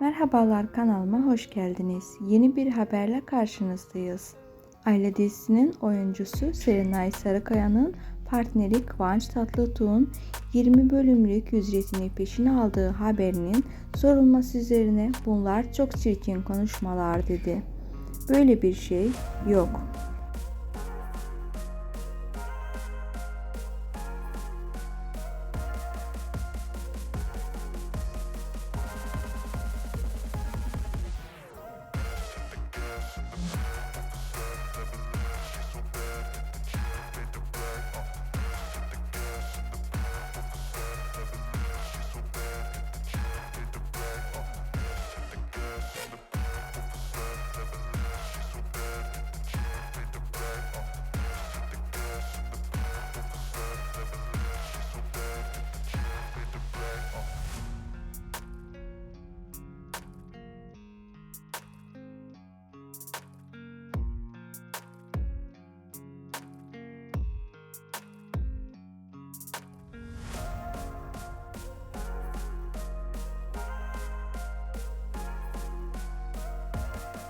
Merhabalar kanalıma hoş geldiniz. Yeni bir haberle karşınızdayız. Aile dizisinin oyuncusu Serenay Sarıkaya'nın partneri Kıvanç Tatlıtuğ'un 20 bölümlük ücretini peşine aldığı haberinin sorulması üzerine bunlar çok çirkin konuşmalar dedi. Böyle bir şey yok.